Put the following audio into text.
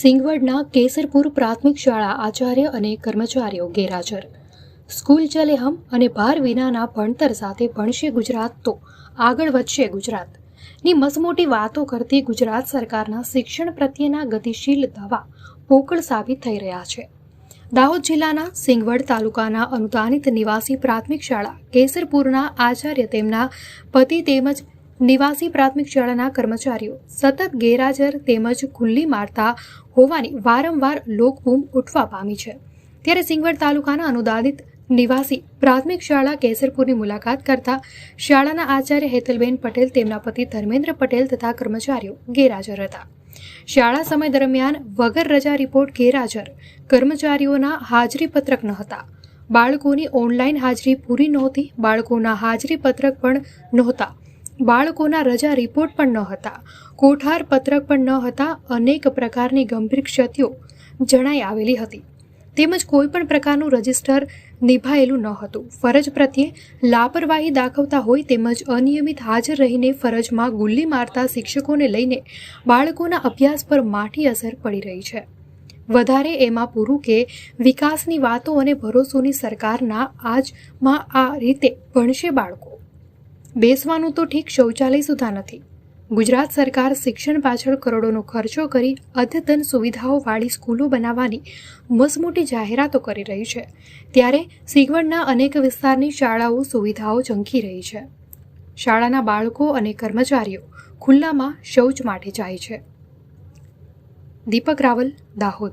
સિંગવડના કેસરપુર પ્રાથમિક શાળા આચાર્ય અને કર્મચારીઓ ગેરહાજર. સ્કૂલ ચલે હમ અને ભાર વિનાના ભણતર સાથે ભણશે ગુજરાત તો આગળ વધશે ગુજરાત. ની મસમોટી વાતો કરતી ગુજરાત સરકારના શિક્ષણ પ્રત્યેના ગતિશીલ દાવા પોકળ સાબિત થઈ રહ્યા છે. દાહોદ જિલ્લાના સિંગવડ તાલુકાના અનુદાનિત નિવાસી પ્રાથમિક શાળા કેસરપુરના આચાર્ય તેમના પતિ તેમજ નિવાસી પ્રાથમિક શાળાના કર્મચારીઓ સતત ગેરહાજર તેમજ ખુલ્લી મારતા હોવાની વારંવાર લોકબૂમ ઉઠવા પામી છે. ત્યારે સિંગવડ તાલુકાના અનુદાનિત નિવાસી પ્રાથમિક શાળા કેસરપુરની મુલાકાત કરતા શાળાના આચાર્ય હેતલબેન પટેલ તેમના પતિ ધર્મેન્દ્ર પટેલ તથા કર્મચારીઓ ગેરહાજર હતા. શાળા સમય દરમિયાન વગર રજા રિપોર્ટ ગેરહાજર કર્મચારીઓના હાજરી પત્રક ન હતા. બાળકોની ઓનલાઈન હાજરી પૂરી નહોતી, બાળકોના હાજરી પત્રક પણ નહોતા. બાળકોના રજા રિપોર્ટ પણ ન હતા કોઠાર પત્રક પણ ન હતા અનેક પ્રકારની ગંભીર ક્ષતિઓ જણાઈ આવેલી હતી. તેમજ કોઈ પણ પ્રકારનું રજિસ્ટર નિભાયેલું ન હતું ફરજ પ્રત્યે લાપરવાહી દાખવતા હોય તેમજ અનિયમિત હાજર રહીને ફરજમાં ગુલ્લી મારતા શિક્ષકોને લઈને બાળકોના અભ્યાસ પર માઠી અસર પડી રહી છે. વધારે એમાં પૂરું કે વિકાસની વાતો અને ભરોસોની સરકારના આજમાં આ રીતે ભણશે બાળકો. બેસવાનું તો ઠીક શૌચાલય સુધા નથી. ગુજરાત સરકાર શિક્ષણ પાછળ કરોડોનો ખર્ચો કરી અદ્યતન સુવિધાઓવાળી સ્કૂલો બનાવવાની મસમોટી જાહેરાતો કરી રહી છે. ત્યારે સિગવડના અનેક વિસ્તારની શાળાઓ સુવિધાઓ ઝંખી રહી છે. શાળાના બાળકો અને કર્મચારીઓ ખુલ્લામાં શૌચ માટે જાય છે. દીપક રાવલ, દાહોદ.